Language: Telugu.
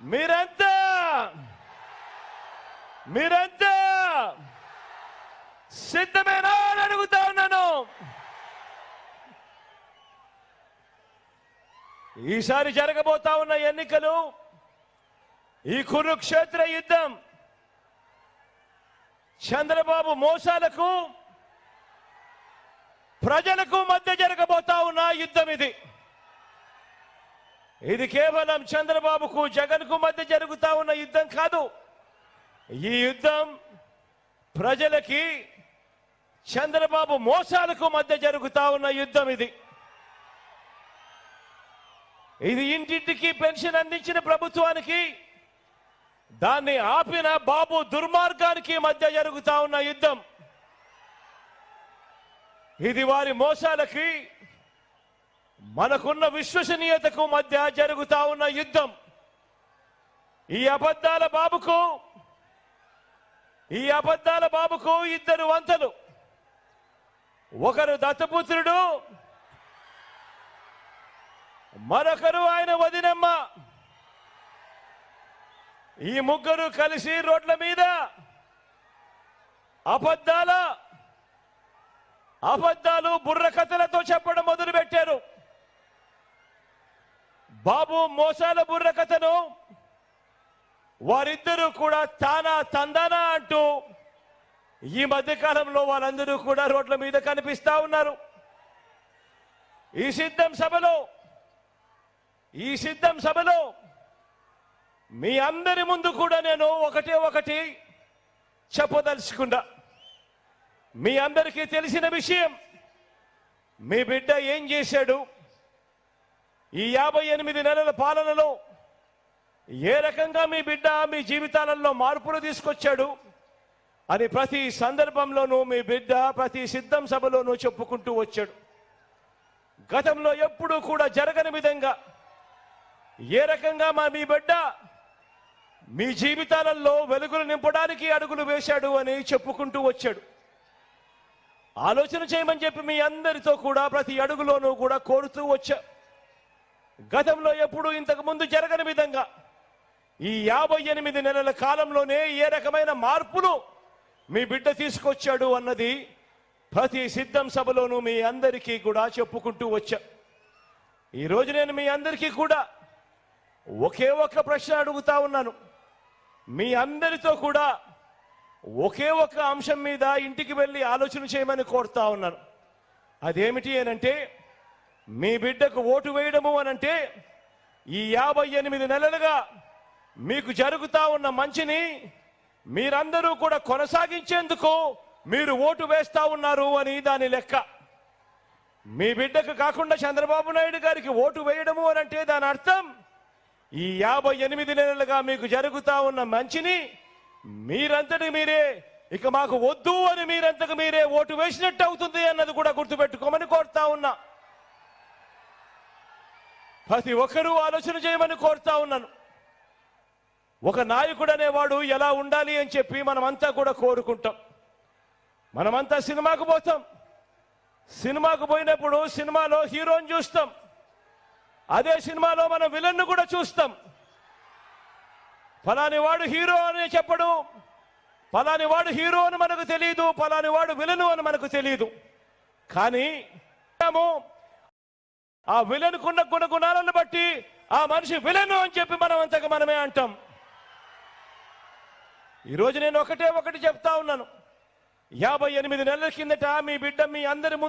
మీరంతా? మీరంతా? సిద్ధమేనా అని అడుగుతా ఉన్నాను. ఈసారి జరగబోతా ఉన్న ఎన్నికలు ఈ కురుక్షేత్ర యుద్ధం చంద్రబాబు మోసాలకు ప్రజలకు మధ్య జరగబోతా ఉన్న యుద్ధం ఇది. ఇది కేవలం చంద్రబాబుకు జగన్కు మధ్య జరుగుతా ఉన్న యుద్ధం కాదు. ఈ యుద్ధం ప్రజలకి చంద్రబాబు మోసాలకు మధ్య జరుగుతా ఉన్న యుద్ధం ఇది. ఇది ఇంటింటికి పెన్షన్ అందించిన ప్రభుత్వానికి దాన్ని ఆపిన బాబు దుర్మార్గానికి మధ్య జరుగుతా ఉన్న యుద్ధం. ఇది వారి మోసాలకి మనకున్న విశ్వసనీయతకు మధ్య జరుగుతా ఉన్న యుద్ధం. ఈ అబద్ధాల బాబుకు ఈ అబద్ధాల బాబుకు ఇద్దరు వంతలు. ఒకరు దత్తపుత్రుడు మరొకరు ఆయన వదినమ్మ. ఈ ముగ్గురు కలిసి రోడ్ల మీద అబద్ధాల అబద్ధాలు బుర్ర కథలతో బాబు మోసాల బుర్ర కథను వారిద్దరూ కూడా తానా తందానా అంటూ ఈ మధ్య కాలంలో వాళ్ళందరూ కూడా రోడ్ల మీద కనిపిస్తా ఉన్నారు. ఈ సిద్ధం సభలో ఈ సిద్ధం సభలో మీ అందరి ముందు కూడా నేను ఒకటే ఒకటి చెప్పదలుచుకున్నా. మీ అందరికీ తెలిసిన విషయం మీ బిడ్డ ఏం చేశాడు? ఈ యాభై ఎనిమిది నెలల పాలనలో ఏ రకంగా మీ బిడ్డ మీ జీవితాలలో మార్పులు తీసుకొచ్చాడు అని ప్రతి సందర్భంలోనూ మీ బిడ్డ ప్రతి సిద్ధం సభలోనూ చెప్పుకుంటూ వచ్చాడు. గతంలో ఎప్పుడూ కూడా జరగని విధంగా ఏ రకంగా మా మీ బిడ్డ మీ జీవితాలలో వెలుగులు నింపడానికి అడుగులు వేశాడు అని చెప్పుకుంటూ వచ్చాడు. ఆలోచన చేయమని చెప్పి మీ అందరితో కూడా ప్రతి అడుగులోనూ కూడా కోరుతూ వచ్చా. గతంలో ఎప్పుడు ఇంతకు ముందు జరగని విధంగా ఈ యాభై ఎనిమిది నెలల కాలంలోనే ఏ రకమైన మార్పును మీ బిడ్డ తీసుకొచ్చాడు అన్నది ప్రతి సిద్ధం సభలోనూ మీ అందరికీ కూడా చెప్పుకుంటూ వచ్చా. ఈరోజు నేను మీ అందరికీ కూడా ఒకే ఒక్క ప్రశ్న అడుగుతా ఉన్నాను. మీ అందరితో కూడా ఒకే ఒక్క అంశం మీద ఇంటికి వెళ్ళి ఆలోచన చేయమని కోరుతా ఉన్నాను. అదేమిటి అనంటే మీ బిడ్డకు ఓటు వేయడము అనంటే ఈ యాభై ఎనిమిది నెలలుగా మీకు జరుగుతా ఉన్న మంచిని మీరందరూ కూడా కొనసాగించేందుకు మీరు ఓటు వేస్తా ఉన్నారు అని దాని లెక్క. మీ బిడ్డకు కాకుండా చంద్రబాబు నాయుడు గారికి ఓటు వేయడము అనంటే దాని అర్థం ఈ యాభై ఎనిమిది నెలలుగా మీకు జరుగుతా ఉన్న మంచిని మీరంతటి మీరే ఇక మాకు వద్దు అని మీరంతకు మీరే ఓటు వేసినట్టు అవుతుంది అన్నది కూడా గుర్తుపెట్టుకోమని కోరుతా ఉన్నా. ప్రతి ఒక్కరూ ఆలోచన చేయమని కోరుతా ఉన్నాను. ఒక నాయకుడు అనేవాడు ఎలా ఉండాలి అని చెప్పి మనమంతా కూడా కోరుకుంటాం. మనమంతా సినిమాకు పోతాం. సినిమాకు పోయినప్పుడు సినిమాలో హీరోని చూస్తాం. అదే సినిమాలో మనం విలన్ను కూడా చూస్తాం. ఫలాని వాడు హీరో అని చెప్పడు. ఫలాని వాడు హీరో అని మనకు తెలియదు ఫలాని వాడు విలను అని మనకు తెలియదు కానీ మేము ఆ విలన్కున్న గుణ గుణాలను బట్టి ఆ మనిషి విలను అని చెప్పి మనం అంతకు మనమే అంటాం. ఈరోజు నేను ఒకటే ఒకటి చెప్తా ఉన్నాను. యాభై ఎనిమిది నెలల కిందట మీ బిడ్డ మీ అందరి ముందు